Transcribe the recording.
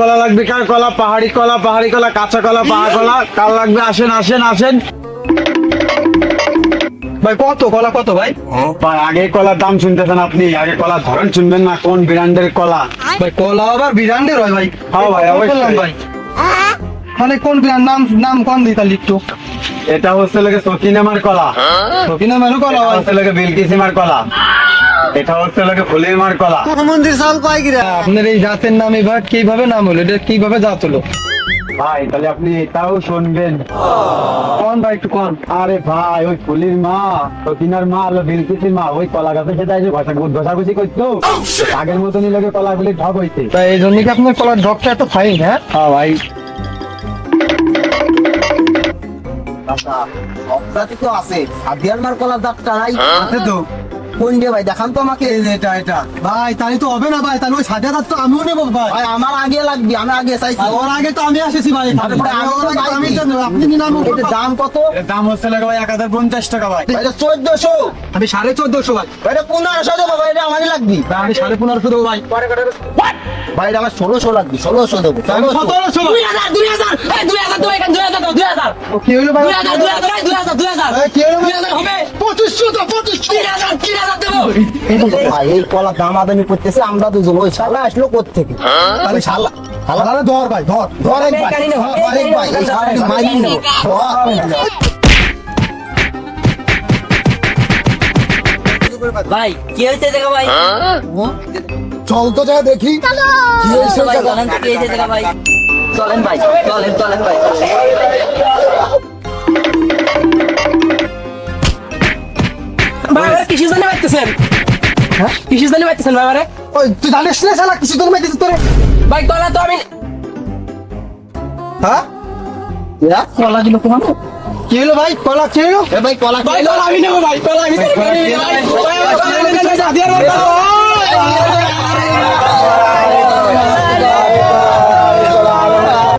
কলা লাগবে কার কলা? পাহাড়ি কলা পাহাড়ি কলা কাঁচা কলা পাহা কলা। কার লাগবে? আসেন আসেন আসেন। ভাই কত? কলা কত ভাই? ভাই আগে কলার দাম শুনতেছেন আপনি। আগে কলার ধরেন শুনবেন না। কোন ব্র্যান্ডের কলা? ভাই কলা আবার বিরান্ডের হয় ভাই। হ্যাঁ ভাই, অবশ্যই। ভাই? মানে কোন ব্র্যান্ড? নাম নাম কোন দিই তাহলে একটু। এটা হচ্ছে লাগে সকিনামার কলা। সকিনা মেনু কলা হচ্ছে লাগে বিলকিসিমার কলা। এটা হচ্ছে লাগে ফুলের মার কলা আপনার এই জাতের নাম এবার কীভাবে নাম হলো এটা কীভাবে জাত হলো ভাই তাহলে আপনি এটাও শুনবেন কোন ভাই একটু কোন আরে ভাই ওই ফুলির মা সকিনার মা হলো বিলকিসির মা ওই কলা গাছে সেটা যে ঘষা ঘষাঘষি করতো আগের মতনই লাগে কলাগুলি ঢক হইছে তাই এই জন্য কি আপনার কলার ঢকটা এত ফাইন হ্যাঁ হ্যাঁ ভাই তো আছে মার কলার দাঁতটা নাই আছে তো কোন দিয়ে ভাই? দেখান তো আমাকে। এটা এটা। ভাই তাই তো হবে না ভাই তাহলে ওই সাদা দাঁত তো আমিও নেব ভাই। ভাই আমার আগে লাগবে আমি আগে চাইছি। ওর আগে তো আমি আসেছি ভাই আমি আপনি নিলাম দাম কত? দাম হচ্ছে লাগে ভাই এক হাজার পঞ্চাশ টাকা ভাই। এটা চোদ্দশো। আমি সাড়ে চোদ্দশো ভাই। এটা পনেরোশো দেবো ভাই এটা আমারই লাগবে। ভাই, আমি সাড়ে পনেরোশো দেবো ভাই। ভাই এটা আমার ষোলোশো লাগবে ষোলোশো দেবো। সতেরোশো দুই হাজার হাজার দুই হাজার। কি হলো ভাই? কি হলো হবে। তো দেবো। ভাই এই কলা করতেছে আমরা দুজন। ওই শালা আসলো তাহলে শালা শালা ধর ভাই ধর ধর এক ভাই ধর এক ভাই এই শালাটি মাইরি নেব ভাই কি হয়েছে দেখা ভাই? চল তো যা দেখি। কি হয়েছে ভাই চলেন কি হয়েছে দেখা ভাই। চলেন ভাই চলেন চলেন ভাই। ভাই আবার কিসের হ্যাঁ জন্য বাইতেছেন ভাই ওই তুই জানিস না শালা কিছু তোর মেয়েছিস তোরে ভাই কলা তো আমি হ্যাঁ এরা কলা দিল তোমার কি হলো ভাই কলা কি হলো ভাই কলা ভাই কলা আমি নেব ভাই কলা আমি